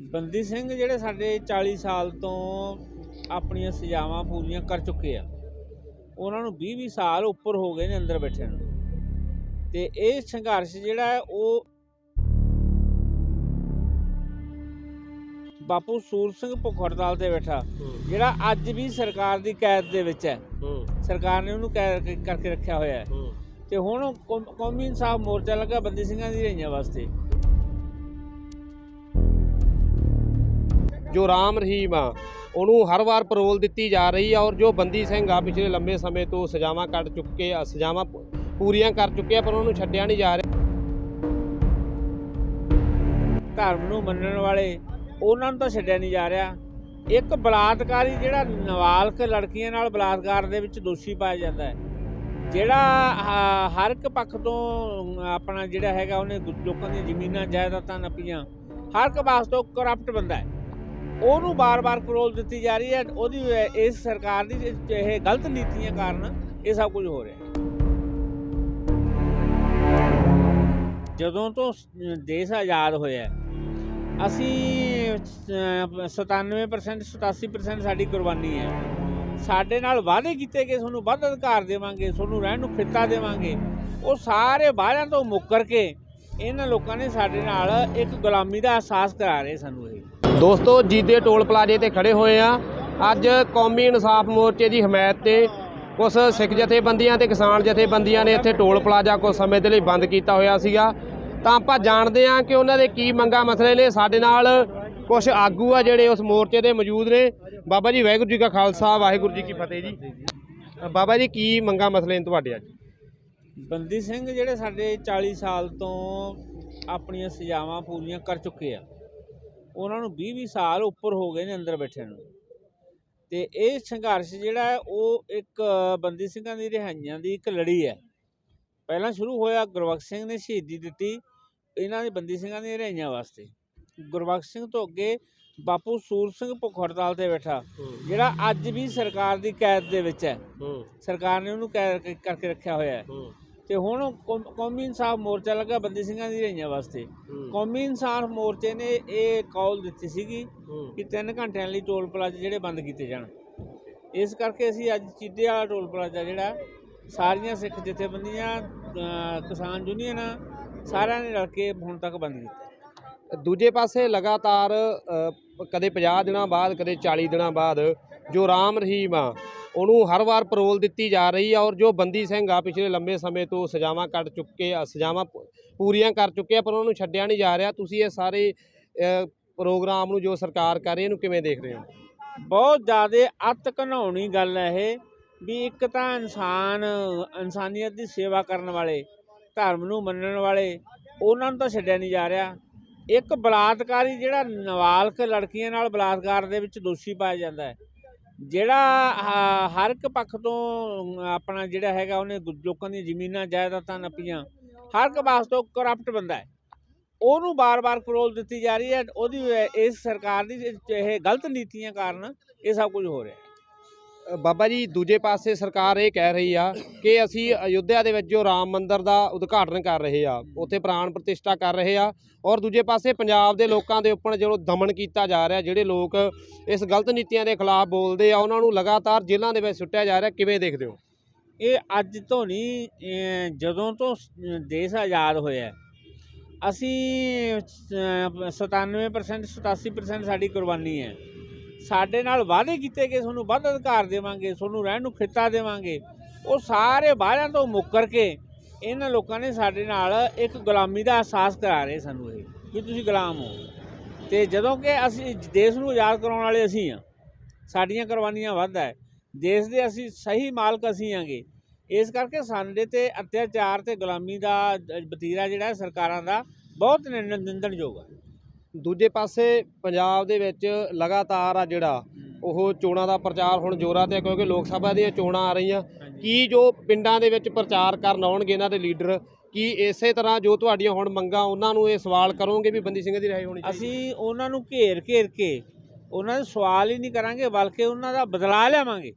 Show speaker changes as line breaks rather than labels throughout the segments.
ਬੰਦੀ ਸਿੰਘ ਜਿਹੜੇ ਸਾਡੇ 40 ਸਾਲ ਤੋਂ ਆਪਣੀਆਂ ਸਜ਼ਾਵਾਂ ਪੂਰੀਆਂ ਕਰ ਚੁੱਕੇ ਆ ਉਹਨਾਂ ਨੂੰ 20 20 ਸਾਲ ਉੱਪਰ ਹੋ ਗਏ ਨੇ ਅੰਦਰ ਬੈਠੇ ਨੂੰ। ਤੇ ਇਹ ਸੰਘਰਸ਼ ਜਿਹੜਾ ਹੈ ਉਹ ਬਾਪੂ ਸੂਰ ਸਿੰਘ ਭੁੱਖ ਹੜਤਾਲ ਤੇ ਬੈਠਾ ਜਿਹੜਾ ਅੱਜ ਵੀ ਸਰਕਾਰ ਦੀ ਕੈਦ ਦੇ ਵਿੱਚ ਹੈ। ਸਰਕਾਰ ਨੇ ਉਹਨੂੰ ਕੈਦ ਕਰਕੇ ਰੱਖਿਆ ਹੋਇਆ ਹੈ। ਤੇ ਹੁਣ ਕੌਮੀ ਇਨਸਾਫ ਮੋਰਚਾ ਲੱਗਾ ਬੰਦੀ ਸਿੰਘਾਂ ਦੀ ਰਹੀਆਂ ਵਾਸਤੇ।
ਜੋ ਰਾਮ ਰਹੀਮ ਆ, ਉਹਨੂੰ ਹਰ ਵਾਰ ਪਰੋਲ ਦਿੱਤੀ ਜਾ ਰਹੀ ਆ ਔਰ ਜੋ ਬੰਦੀ ਸਿੰਘ ਆ, ਪਿਛਲੇ ਲੰਬੇ ਸਮੇਂ ਤੋਂ ਸਜ਼ਾਵਾਂ ਕੱਟ ਚੁੱਕੇ ਆ, ਸਜ਼ਾਵਾਂ ਪੂਰੀਆਂ ਕਰ ਚੁੱਕੇ ਆ, ਪਰ ਉਹਨੂੰ ਛੱਡਿਆ ਨਹੀਂ ਜਾ ਰਿਹਾ।
ਧਰਮ ਨੂੰ ਮੰਨਣ ਵਾਲੇ ਉਹਨਾਂ ਨੂੰ ਤਾਂ ਛੱਡਿਆ ਨਹੀਂ ਜਾ ਰਿਹਾ। ਇੱਕ ਬਲਾਤਕਾਰੀ ਜਿਹੜਾ ਨਾਬਾਲਗ ਲੜਕੀਆਂ ਨਾਲ ਬਲਾਤਕਾਰ ਦੇ ਵਿੱਚ ਦੋਸ਼ੀ ਪਾਇਆ ਜਾਂਦਾ ਹੈ, ਜਿਹੜਾ ਹਰ ਇੱਕ ਪੱਖ ਤੋਂ ਆਪਣਾ ਜਿਹੜਾ ਹੈਗਾ, ਉਹਨੇ ਲੋਕਾਂ ਦੀਆਂ ਜ਼ਮੀਨਾਂ, ਜਾਇਦਾਦਾਂ ਨੱਪੀਆਂ। ਹਰ ਇੱਕ ਵਾਸਤੇ ਕਰਪਟ ਬੰਦਾ ਹੈ। ਉਹਨੂੰ ਬਾਰ-ਬਾਰ ਕਰੋਲ ਦਿੱਤੀ ਜਾ ਰਹੀ ਹੈ ਉਹਦੀ ਇਸ ਸਰਕਾਰ ਦੀ ਇਹ- ਗਲਤ ਨੀਤੀਆਂ ਕਾਰਨ ਇਹ ਸਭ ਕੁਝ ਹੋ ਰਿਹਾ ਜਦੋਂ ਤੋਂ ਦੇਸ਼ ਆਜ਼ਾਦ ਹੋਇਆ ਅਸੀਂ ਅਹ, 97% 87% ਸਾਡੀ ਕੁਰਬਾਨੀ ਹੈ। ਸਾਡੇ ਨਾਲ ਵਾਅਦੇ ਕੀਤੇ ਗਏ ਤੁਹਾਨੂੰ ਵੱਧ ਅਧਿਕਾਰ ਦੇਵਾਂਗੇ ਤੁਹਾਨੂੰ ਰਹਿਣ ਨੂੰ ਖਿੱਤਾ ਦੇਵਾਂਗੇ ਉਹ ਸਾਰੇ ਵਾਅਦਿਆਂ ਤੋਂ ਮੁੱਕਰ ਕੇ ਇਹਨਾਂ ਲੋਕਾਂ ਨੇ ਸਾਡੇ ਨਾਲ ਇੱਕ ਗੁਲਾਮੀ ਦਾ ਅਹਿਸਾਸ ਕਰਾ ਰਹੇ ਸਾਨੂੰ ਇਹ।
ਦੋਸਤੋ ਜੀਦੇ ਟੋਲ ਪਲਾਜ਼ੇ ਤੇ ਖੜੇ ਹੋਏ ਆ। ਅੱਜ ਕੌਮੀ ਇਨਸਾਫ ਮੋਰਚੇ ਦੀ ਹਮਾਇਤ ਤੇ ਕੁਝ ਸਿੱਖ ਜਥੇਬੰਦੀਆਂ ਤੇ ਕਿਸਾਨ ਜਥੇਬੰਦੀਆਂ ਨੇ ਇੱਥੇ ਟੋਲ ਪਲਾਜ਼ਾ ਕੁਝ ਸਮੇਂ ਦੇ ਲਈ ਬੰਦ ਕੀਤਾ ਹੋਇਆ ਸੀਗਾ। ਤਾਂ ਆਪਾਂ ਜਾਣਦੇ ਹਾਂ ਕਿ ਉਹਨਾਂ ਦੇ ਕੀ ਮੰਗਾ ਮਸਲੇ ਨੇ। ਸਾਡੇ ਨਾਲ ਕੁਝ ਆਗੂ ਆ ਜਿਹੜੇ ਉਸ ਮੋਰਚੇ ਦੇ ਮੌਜੂਦ ਨੇ। ਬਾਬਾ ਜੀ, ਵਾਹਿਗੁਰੂ ਜੀ ਕਾ ਖਾਲਸਾ, ਵਾਹਿਗੁਰੂ ਜੀ ਕੀ ਫਤਿਹ ਜੀ। ਬਾਬਾ ਜੀ, ਕੀ ਮੰਗਾ ਮਸਲੇ ਨੇ ਤੁਹਾਡੇ ਅੱਜ?
ਬੰਦੀ ਸਿੰਘ ਜਿਹੜੇ ਸਾਡੇ 40 ਸਾਲ ਤੋਂ ਆਪਣੀਆਂ ਸਜ਼ਾਵਾਂ ਪੂਰੀਆਂ ਕਰ ਚੁੱਕੇ ਆ। ਉਹਨਾਂ ਨੂੰ 20 20 ਸਾਲ ਉੱਪਰ ਹੋ ਗਏ ਨੇ ਅੰਦਰ ਬੈਠੇ ਨੂੰ। ਤੇ ਇਹ ਸੰਘਰਸ਼ ਜਿਹੜਾ ਹੈ ਉਹ ਇੱਕ ਬੰਦੀ ਸਿੰਘਾਂ ਦੀ ਰਿਹਾਈਆਂ ਦੀ ਇੱਕ ਲੜੀ ਹੈ। ਪਹਿਲਾਂ ਸ਼ੁਰੂ ਹੋਇਆ ਗੁਰਬਖਸ਼ ਸਿੰਘ ਨੇ ਸ਼ਹੀਦੀ ਦਿੱਤੀ ਇਹਨਾਂ ਦੇ ਬੰਦੀ ਸਿੰਘਾਂ ਦੀਆਂ ਰਿਹਾਈਆਂ ਵਾਸਤੇ। ਗੁਰਬਖਸ਼ ਸਿੰਘ ਤੋਂ ਅੱਗੇ ਬਾਪੂ ਸੂਰ ਸਿੰਘ ਭੁੱਖ ਹੜਤਾਲ ਤੇ ਬੈਠਾ ਜਿਹੜਾ ਅੱਜ ਵੀ ਸਰਕਾਰ ਦੀ ਕੈਦ ਦੇ ਵਿੱਚ ਹੈ। ਸਰਕਾਰ ਨੇ ਉਹਨੂੰ ਕੈਦ ਕਰਕੇ ਰੱਖਿਆ ਹੋਇਆ ਹੈ। ਤੇ ਹੁਣ ਕੌਮ- ਕੌਮੀ ਇਨਸਾਫ ਮੋਰਚਾ ਲੱਗਾ ਬੰਦੀ ਸਿੰਘਾਂ ਦੀ ਰਹੀਆਂ ਵਾਸਤੇ। ਕੌਮੀ ਇਨਸਾਫ ਮੋਰਚੇ ਨੇ ਇਹ ਕਾਲ ਦਿੱਤੀ ਸੀਗੀ ਕਿ 3 ਘੰਟਿਆਂ ਲਈ ਟੋਲ ਪਲਾਜ਼ਾ ਜਿਹੜੇ ਬੰਦ ਕੀਤੇ ਜਾਣ। ਇਸ ਕਰਕੇ ਅਸੀਂ ਅੱਜ ਚੀਦੇ ਵਾਲਾ ਟੋਲ ਪਲਾਜ਼ਾ ਜਿਹੜਾ ਸਾਰੀਆਂ ਸਿੱਖ ਜਥੇਬੰਦੀਆਂ ਕਿਸਾਨ ਯੂਨੀਅਨਾਂ ਸਾਰਿਆਂ ਨੇ ਰਲ ਕੇ ਹੁਣ ਤੱਕ ਬੰਦ ਕੀਤਾ।
ਦੂਜੇ ਪਾਸੇ ਲਗਾਤਾਰ ਅ, ਕਦੇ 50 ਦਿਨਾਂ ਬਾਅਦ ਕਦੇ 40 ਦਿਨਾਂ ਬਾਅਦ ਜੋ ਰਾਮ ਰਹੀਮ ਆ, ਉਹਨੂੰ ਹਰ ਵਾਰ ਪਰੋਲ ਦਿੱਤੀ ਜਾ ਰਹੀ ਆ ਔਰ ਜੋ ਬੰਦੀ ਸਿੰਘ ਆ, ਪਿਛਲੇ ਲੰਬੇ ਸਮੇਂ ਤੋਂ ਸਜ਼ਾਵਾਂ ਕੱਟ ਚੁੱਕੇ ਆ, ਸਜ਼ਾਵਾਂ ਪੂਰੀਆਂ ਕਰ ਚੁੱਕੇ ਆ, ਪਰ ਉਹਨਾਂ ਨੂੰ ਛੱਡਿਆ ਨਹੀਂ ਜਾ ਰਿਹਾ। ਤੁਸੀਂ ਇਹ ਸਾਰੇ ਪ੍ਰੋਗਰਾਮ ਨੂੰ ਜੋ ਸਰਕਾਰ ਕਰ ਰਹੀ ਇਹਨੂੰ ਕਿਵੇਂ ਦੇਖ ਰਹੇ ਹੋ?
ਬਹੁਤ ਜ਼ਿਆਦਾ ਅੱਤ ਘਨਾਉਣੀ ਗੱਲ ਹੈ ਇਹ, ਵੀ ਇੱਕ ਤਾਂ ਇਨਸਾਨ, ਇਨਸਾਨੀਅਤ ਦੀ ਸੇਵਾ ਕਰਨ ਵਾਲੇ, ਧਰਮ ਨੂੰ ਮੰਨਣ ਵਾਲੇ, ਉਹਨਾਂ ਨੂੰ ਤਾਂ ਛੱਡਿਆ ਨਹੀਂ ਜਾ ਰਿਹਾ। ਇੱਕ ਬਲਾਤਕਾਰੀ ਜਿਹੜਾ ਨਾਬਾਲਗ ਲੜਕੀਆਂ ਨਾਲ ਬਲਾਤਕਾਰ ਦੇ ਵਿੱਚ ਦੋਸ਼ੀ ਪਾਇਆ ਜਾਂਦਾ ਹੈ। ਜਿਹੜਾ ਹਰ ਇੱਕ ਪੱਖ ਤੋਂ ਆਪਣਾ ਜਿਹੜਾ ਹੈਗਾ ਉਹਨੇ ਲੋਕਾਂ ਦੀਆਂ ਜ਼ਮੀਨਾਂ, ਜਾਇਦਾਦਾਂ ਨੱਪੀਆਂ, ਹਰ ਇੱਕ ਵਾਸਤੇ ਕਰਪਟ ਬੰਦਾ ਹੈ। ਉਹਨੂੰ ਬਾਰ-ਬਾਰ ਕਰੋਲ ਦਿੱਤੀ ਜਾ ਰਹੀ ਹੈ, ਉਹਦੀ ਇਸ ਸਰਕਾਰ ਦੀ, ਇਹ- ਗਲਤ ਨੀਤੀਆਂ ਕਾਰਨ ਇਹ ਸਭ ਕੁਝ ਹੋ ਰਿਹਾ ਹੈ।
ਬਾਬਾ ਜੀ ਦੂਜੇ ਪਾਸੇ ਸਰਕਾਰ ਇਹ ਕਹਿ ਰਹੀ ਆ ਕਿ ਅਸੀਂ ਅਯੁੱਧਿਆ ਦੇ ਵਿੱਚ ਜੋ ਰਾਮ ਮੰਦਿਰ ਦਾ ਉਦਘਾਟਨ ਕਰ ਰਹੇ ਆ ਉੱਥੇ ਪ੍ਰਾਣ ਪ੍ਰਤਿਸ਼ਠਾ ਕਰ ਰਹੇ ਆ ਔਰ ਦੂਜੇ ਪਾਸੇ ਪੰਜਾਬ ਦੇ ਲੋਕਾਂ ਦੇ ਉੱਪਰ ਜਦੋਂ ਦਮਨ ਕੀਤਾ ਜਾ ਰਿਹਾ ਜਿਹੜੇ ਲੋਕ ਇਸ ਗਲਤ ਨੀਤੀਆਂ ਦੇ ਖਿਲਾਫ ਬੋਲਦੇ ਆ ਉਹਨਾਂ ਨੂੰ ਲਗਾਤਾਰ ਜੇਲ੍ਹਾਂ ਦੇ ਵਿੱਚ ਸੁੱਟਿਆ ਜਾ ਰਿਹਾ ਕਿਵੇਂ ਦੇਖਦੇ ਹੋ?
ਇਹ ਅੱਜ ਤੋਂ ਨਹੀਂ ਜਦੋਂ ਤੋਂ ਦੇਸ਼ ਆਜ਼ਾਦ ਹੋਇਆ ਅਸੀਂ ਅਹ, 97% 87% ਸਾਡੀ ਕੁਰਬਾਨੀ ਹੈ। ਸਾਡੇ ਨਾਲ ਵਾਅਦੇ ਕੀਤੇ ਗਏ ਤੁਹਾਨੂੰ ਵੱਧ ਅਧਿਕਾਰ ਦੇਵਾਂਗੇ, ਤੁਹਾਨੂੰ ਰਹਿਣ ਨੂੰ ਖਿੱਤਾ ਦੇਵਾਂਗੇ। ਉਹ ਸਾਰੇ ਵਾਅਦਿਆਂ ਤੋਂ ਮੁੱਕਰ ਕੇ ਇਹਨਾਂ ਲੋਕਾਂ ਨੇ ਸਾਡੇ ਨਾਲ ਇੱਕ ਗੁਲਾਮੀ ਦਾ ਅਹਿਸਾਸ ਕਰਾ ਰਹੇ ਸਾਨੂੰ ਇਹ, ਵੀ ਤੁਸੀਂ ਗੁਲਾਮ ਹੋ। ਤੇ ਜਦੋਂ ਕਿ ਅਸੀਂ ਦੇਸ਼ ਨੂੰ ਆਜ਼ਾਦ ਕਰਾਉਣ ਵਾਲੇ ਅਸੀਂ ਆ ਸਾਡੀਆਂ ਕੁਰਬਾਨੀਆਂ ਵੱਧ ਹੈ, ਦੇਸ਼ ਦੇ ਅਸੀਂ ਸਹੀ ਮਾਲਕ ਅਸੀਂ ਆਂਗੇ ਇਸ ਕਰਕੇ ਸਾਡੇ ਤੇ ਅਤਿਆਚਾਰ ਤੇ ਗੁਲਾਮੀ ਦਾ ਜ- ਵਤੀਰਾ ਜਿਹੜਾ ਸਰਕਾਰਾਂ ਦਾ ਬਹੁਤ ਨਿੰਦ- ਨਿੰਦਣਯੋਗ ਹੈ।
ਦੂਜੇ ਪਾਸੇ ਪੰਜਾਬ ਦੇ ਵਿੱਚ ਲਗਾਤਾਰ ਆ ਜਿਹੜਾ ਉਹ ਚੋਣਾਂ ਦਾ ਪ੍ਰਚਾਰ ਹੁਣ ਜ਼ੋਰਾਂ ਤੇ ਕਿਉਂਕਿ ਲੋਕ ਸਭਾ ਦੀਆਂ ਚੋਣਾਂ ਆ ਰਹੀਆਂ। ਕੀ ਜੋ ਪਿੰਡਾਂ ਦੇ ਵਿੱਚ ਪ੍ਰਚਾਰ ਕਰਨ ਆਉਣਗੇ ਇਹਨਾਂ ਦੇ ਲੀਡਰ ਕੀ ਇਸੇ ਤਰ੍ਹਾਂ ਜੋ ਤੁਹਾਡੀਆਂ ਹੁਣ ਮੰਗਾਂ ਉਹਨਾਂ ਨੂੰ ਇਹ ਸਵਾਲ ਕਰੋਗੇ ਵੀ ਬੰਦੀ ਸਿੰਘ ਦੀ ਰਿਹਾਈ ਹੋਣੀ ਚਾਹੀਦੀ?
ਅਸੀਂ ਉਹਨਾਂ ਨੂੰ ਘੇਰ ਘੇਰ ਕੇ ਉਹਨਾਂ ਦੇ ਸਵਾਲ ਹੀ ਨਹੀਂ ਕਰਾਂਗੇ ਬਲਕਿ ਉਹਨਾਂ ਦਾ ਬਦਲਾ ਲਿਆਵਾਂਗੇ।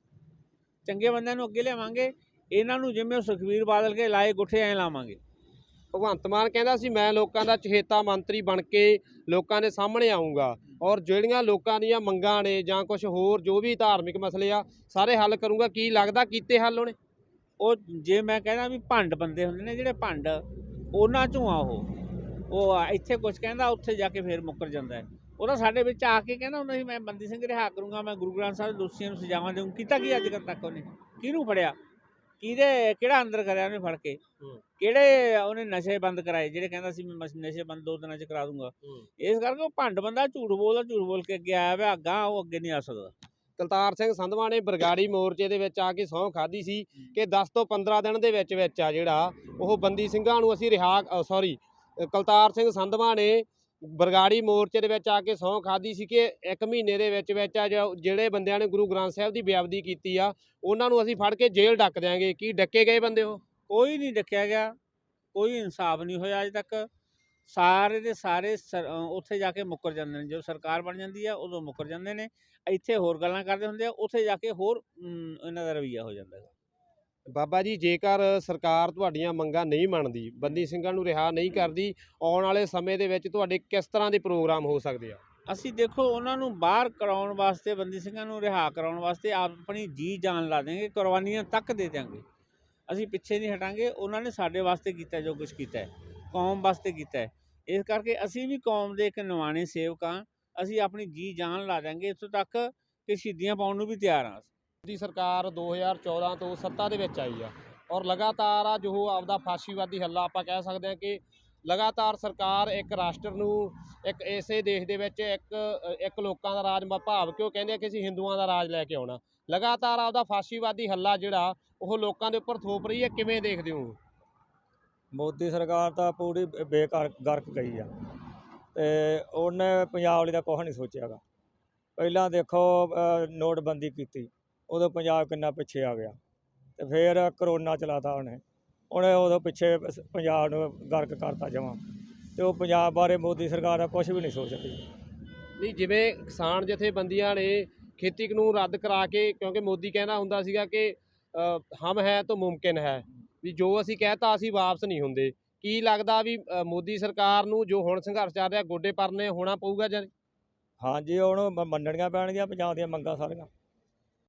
ਚੰਗੇ ਬੰਦਿਆਂ ਨੂੰ ਅੱਗੇ ਲਿਆਵਾਂਗੇ ਇਹਨਾਂ ਨੂੰ ਜਿਵੇਂ ਉਹ ਸੁਖਬੀਰ ਬਾਦਲ ਕੇ ਲਾਏ ਗੁੱਠੇ ਐ ਲਾਵਾਂਗੇ।
ਭਗਵੰਤ ਮਾਨ ਕਹਿੰਦਾ ਸੀ ਮੈਂ ਲੋਕਾਂ ਦਾ ਚਹੇਤਾ ਮੰਤਰੀ ਬਣ ਕੇ ਲੋਕਾਂ ਦੇ ਸਾਹਮਣੇ ਆਉਂਗਾ ਔਰ ਜਿਹੜੀਆਂ ਲੋਕਾਂ ਦੀਆਂ ਮੰਗਾਂ ਨੇ ਜਾਂ ਕੁਝ ਹੋਰ ਜੋ ਵੀ ਧਾਰਮਿਕ ਮਸਲੇ ਆ ਸਾਰੇ ਹੱਲ ਕਰੂੰਗਾ। ਕੀ ਲੱਗਦਾ ਕੀਤੇ ਹੱਲ ਉਹਨੇ
ਉਹ ਜੇ ਮੈਂ ਕਹਿੰਦਾ ਵੀ ਭੰਡ ਬੰਦੇ ਹੁੰਦੇ ਨੇ ਜਿਹੜੇ ਭੰਡ ਉਹਨਾਂ ਚੋਂ ਆ ਉਹ। ਉਹ ਆ, ਇੱਥੇ ਕੁਝ ਕਹਿੰਦਾ ਉੱਥੇ ਜਾ ਕੇ ਫੇਰ ਮੁੱਕਰ ਜਾਂਦਾ ਹੈ। ਉਹਦਾ ਸਾਡੇ ਵਿੱਚ ਆ ਕੇ ਕਹਿੰਦਾ ਹੁੰਦਾ ਸੀ ਮੈਂ ਬੰਦੀ ਸਿੰਘ ਰਿਹਾ ਕਰੂੰਗਾ ਮੈਂ ਗੁਰੂ ਗ੍ਰੰਥ ਸਾਹਿਬ ਦੇ ਦੋਸ਼ੀਆਂ ਨੂੰ ਸਜ਼ਾਵਾਂ ਦੇਵਾਂ ਕੀਤਾ ਕੀ ਅੱਜ ਤੱਕ ਉਹਨੇ? ਕਿਹਨੂੰ ਫੜਿਆ? ਕਿਹਦੇ ਕਿਹੜਾ ਅੰਦਰ ਕਰਿਆ ਉਹਨੇ ਫੜ ਕੇ। ਕਿਹੜੇ ਉਹਨੇ ਨਸ਼ੇ ਬੰਦ ਕਰਾਏ? ਜਿਹੜੇ ਕਹਿੰਦਾ ਸੀ ਮੈਂ ਨਸ਼ੇ ਬੰਦ ਦੋ ਦਿਨਾਂ ਚ ਕਰਾ ਦੂੰਗਾ। ਇਸ ਕਰਕੇ ਉਹ ਭੰਡ ਬੰਦਾ ਝੂਠ ਬੋਲਦਾ ਝੂਠ ਬੋਲ ਕੇ ਅੱਗੇ ਆਇਆ ਵਾ ਅੱਗਾ ਉਹ ਅੱਗੇ ਨਹੀਂ ਆ ਸਕਦਾ।
ਕਲਤਾਰ ਸਿੰਘ ਸੰਧਵਾ ਨੇ ਬਰਗਾੜੀ ਮੋਰਚੇ ਦੇ ਵਿੱਚ ਆ ਕੇ ਸਹੁੰ ਖਾਧੀ ਸੀ ਕਿ 10 ਤੋਂ 15 ਦਿਨ ਦੇ ਵਿੱਚ ਵਿੱਚ ਆ ਜਿਹੜਾ ਉਹ ਬੰਦੀ ਸਿੰਘਾਂ ਨੂੰ ਅਸੀਂ ਰਿਹਾ ਸੌਰੀ ਕਲਤਾਰ ਸਿੰਘ ਸੰਧਵਾ ਨੇ ਬਰਗਾੜੀ ਮੋਰਚੇ ਦੇ ਵਿੱਚ ਆ ਕੇ ਸਹੁੰ ਖਾਧੀ ਸੀ ਕਿ ਇੱਕ ਮਹੀਨੇ ਦੇ ਵਿੱਚ ਵਿੱਚ ਜਿਹੜੇ ਬੰਦਿਆਂ ਨੇ ਗੁਰੂ ਗ੍ਰੰਥ ਸਾਹਿਬ ਦੀ ਬੇਅਦਬੀ ਕੀਤੀ ਆ, ਉਹਨਾਂ ਨੂੰ ਅਸੀਂ ਫੜ ਕੇ ਜੇਲ੍ਹ ਡੱਕ ਦਿਆਂਗੇ। ਕੀ ਡੱਕੇ ਗਏ ਬੰਦੇ ਉਹ?
ਕੋਈ ਨਹੀਂ ਡੱਕਿਆ ਗਿਆ। ਕੋਈ ਇਨਸਾਫ ਨਹੀਂ ਹੋਇਆ ਅਜੇ ਤੱਕ। ਸਾਰੇ ਦੇ ਸਾਰੇ ਸਰ- ਉੱਥੇ ਜਾ ਕੇ ਮੁੱਕਰ ਜਾਂਦੇ ਨੇ। ਜਦੋਂ ਸਰਕਾਰ ਬਣ ਜਾਂਦੀ ਆ, ਉਦੋਂ ਮੁੱਕਰ ਜਾਂਦੇ ਨੇ। ਇੱਥੇ ਹੋਰ ਗੱਲਾਂ ਕਰਦੇ ਹੁੰਦੇ ਆ, ਉੱਥੇ ਜਾ ਕੇ ਹੋਰ ਇਹਨਾਂ ਦਾ ਰਵਈਆ ਹੋ ਜਾਂਦਾ ਹੈ
ਬਾਬਾ ਜੀ, ਜੇਕਰ ਸਰਕਾਰ ਤੁਹਾਡੀਆਂ ਮੰਗਾਂ ਨਹੀਂ ਮੰਨਦੀ, ਬੰਦੀ ਸਿੰਘਾਂ ਨੂੰ ਰਿਹਾ ਨਹੀਂ ਕਰਦੀ, ਆਉਣ ਵਾਲੇ ਸਮੇਂ ਦੇ ਵਿੱਚ ਤੁਹਾਡੇ ਕਿਸ ਤਰ੍ਹਾਂ ਦੇ ਪ੍ਰੋਗਰਾਮ ਹੋ ਸਕਦੇ ਆ?
ਅਸੀਂ ਦੇਖੋ, ਉਹਨਾਂ ਨੂੰ ਬਾਹਰ ਕਰਾਉਣ ਵਾਸਤੇ, ਬੰਦੀ ਸਿੰਘਾਂ ਨੂੰ ਰਿਹਾ ਕਰਾਉਣ ਵਾਸਤੇ ਆਪਣੀ ਜੀ ਜਾਨ ਲਾ ਦੇਂਗੇ ਕੁਰਬਾਨੀਆਂ ਤੱਕ ਦੇ ਦਿਆਂਗੇ। ਅਸੀਂ ਪਿੱਛੇ ਨਹੀਂ ਹਟਾਂਗੇ, ਉਹਨਾਂ ਨੇ ਸਾਡੇ ਵਾਸਤੇ ਕੀਤਾ ਜੋ ਕੁਝ ਕੀਤਾ ਹੈ, ਕੌਮ ਵਾਸਤੇ ਕੀਤਾ ਹੈ। ਇਸ ਕਰਕੇ ਅਸੀਂ ਵੀ ਕੌਮ ਦੇ ਇੱਕ ਨਿਵਾਣੇ ਸੇਵਕ ਹਾਂ, ਅਸੀਂ ਆਪਣੀ ਜੀ ਜਾਨ ਲਾ ਦਿਆਂਗੇ, ਇੱਥੋਂ ਤੱਕ ਕਿ ਸ਼ਹੀਦੀਆਂ ਪਾਉਣ ਨੂੰ ਵੀ ਤਿਆਰ ਹਾਂ
ਦੀ ਸਰਕਾਰ 2014 ਤੋਂ ਸੱਤਾ ਦੇ ਵਿੱਚ ਆਈ ਆ। ਔਰ ਲਗਾਤਾਰ ਆ ਜੋ ਆਪਦਾ ਫਾਸ਼ੀਵਾਦੀ ਹੱਲਾ ਆਪਾਂ ਕਹਿ ਸਕਦੇ ਹਾਂ ਕਿ ਲਗਾਤਾਰ ਸਰਕਾਰ ਇੱਕ ਰਾਸ਼ਟਰ ਨੂੰ ਇੱਕ ਇਸੇ ਦੇਸ਼ ਦੇ ਵਿੱਚ ਇੱਕ ਇੱਕ ਲੋਕਾਂ ਦਾ ਰਾਜ ਭਾਵ ਕਿ ਉਹ ਕਹਿੰਦੇ ਆ ਕਿ ਅਸੀਂ ਹਿੰਦੂਆਂ ਦਾ ਰਾਜ ਲੈ ਕੇ ਆਉਣਾ। ਲਗਾਤਾਰ ਆਪਦਾ ਫਾਸ਼ੀਵਾਦੀ ਹੱਲਾ ਜਿਹੜਾ, ਉਹ ਲੋਕਾਂ ਦੇ ਉੱਪਰ ਥੋਪ ਰਹੀ ਹੈ, ਕਿਵੇਂ ਦੇਖਦੇ ਹੋ?
ਮੋਦੀ ਸਰਕਾਰ ਤਾਂ ਪੂਰੀ ਬੇ- ਬੇਕਾਰ ਗਰਕ ਗਈ ਆ। ਤੇ ਉਹਨੇ ਪੰਜਾਬ ਲਈ ਤਾਂ ਕੁਛ ਨਹੀਂ ਸੋਚਿਆਗਾ। ਪਹਿਲਾਂ ਦੇਖੋ ਨੋਟਬੰਦੀ ਕੀਤੀ। ਉਦੋਂ ਪੰਜਾਬ ਕਿੰਨਾ ਪਿੱਛੇ ਆ ਗਿਆ ਤੇ ਫਿਰ ਕਰੋਨਾ ਚਲਾਤਾ ਉਹਨੇ। ਉਹਨੇ ਉਦੋਂ ਪਿੱਛੇ ਪੰਜਾਬ ਨੂੰ ਗਰਕ ਕਰਤਾ ਜਮਾਂ ਤੇ ਉਹ ਪੰਜਾਬ ਬਾਰੇ ਮੋਦੀ ਸਰਕਾਰ ਦਾ ਕੁਝ ਵੀ ਨਹੀਂ ਸੋਚਦੀ।
ਨਹੀਂ ਜਿਵੇਂ ਕਿਸਾਨ ਜਥੇਬੰਦੀਆਂ ਨੇ ਖੇਤੀ ਕਾਨੂੰਨ ਰੱਦ ਕਰਾ ਕੇ ਕਿਉਂਕਿ ਮੋਦੀ ਕਹਿੰਦਾ ਹੁੰਦਾ ਸੀਗਾ ਕਿ ਹਮ ਹੈ ਤਾਂ ਮੁਮਕਿਨ ਹੈ। ਵੀ ਜੋ ਅਸੀਂ ਕਹਿਤਾ ਅਸੀਂ ਵਾਪਸ ਨਹੀਂ ਹੁੰਦੇ। ਕੀ ਲੱਗਦਾ ਵੀ ਮੋਦੀ ਸਰਕਾਰ ਨੂੰ ਜੋ ਹੁਣ ਸੰਘਰਸ਼ ਚੱਲ ਰਿਹਾ ਗੋਡੇ ਪਰਨੇ ਹੋਣਾ ਪਊਗਾ ਜਾਂ
ਹਾਂਜੀ ਹੁਣ ਮੰਨਣੀਆਂ ਪੈਣਗੀਆਂ ਪੰਜਾਬ ਦੀਆਂ ਮੰਗਾਂ ਸਾਰੀਆਂ।